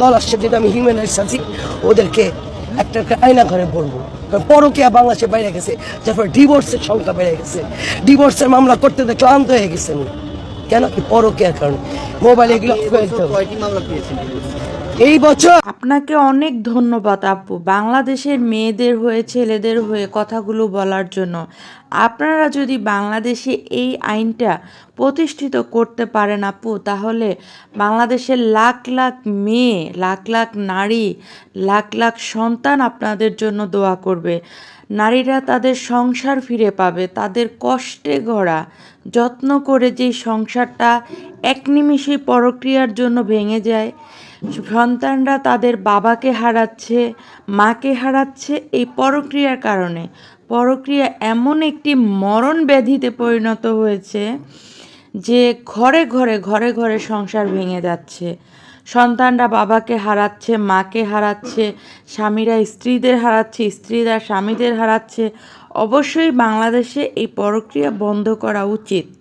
দল আসছে যেটা আমি হিউম্যান রাইটস আছি ওদেরকে একটা একটা আয়না ঘরে পড়ব কারণ পরকিয়া বাংলাদেশে বেড়ে গেছে তারপর ডিভোর্সের সংখ্যা বেড়ে গেছে। ডিভোর্সের মামলা করতে তো ক্লান্ত হয়ে গেছেন কেন? কি পরকিয়ার কারণে। মোবাইল এগুলো এই বছর আপনাকে অনেক ধন্যবাদ, আপু। বাংলাদেশের মেয়েদের হয়ে, ছেলেদের হয়ে কথাগুলো বলার জন্য। আপনারা যদি বাংলাদেশে এই আইনটা প্রতিষ্ঠিত করতে পারেন, আপু, তাহলে বাংলাদেশের লাখ লাখ মেয়ে, লাখ লাখ নারী, লাখ লাখ সন্তান আপনাদের জন্য দোয়া করবে। নারীরা তাদের সংসার ফিরে পাবে, তাদের কষ্টে গড়া। যত্ন করে যে সংসারটা এক নিমিষে পরক্রিয়ার জন্য ভেঙে যায়। সন্তানরা তাদের বাবাকে হারাচ্ছে, মাকে হারাচ্ছে এই পরক্রিয়ার কারণে। পরক্রিয়া এমন একটি মরণ ব্যাধিতে পরিণত হয়েছে যে ঘরে ঘরে ঘরে ঘরে সংসার ভেঙে যাচ্ছে। সন্তানরা বাবাকে হারাচ্ছে, মাকে হারাচ্ছে, স্বামীরা স্ত্রীদের হারাচ্ছে, স্ত্রীরা স্বামীদের হারাচ্ছে। অবশ্যই বাংলাদেশে এই পরক্রিয়া বন্ধ করা উচিত।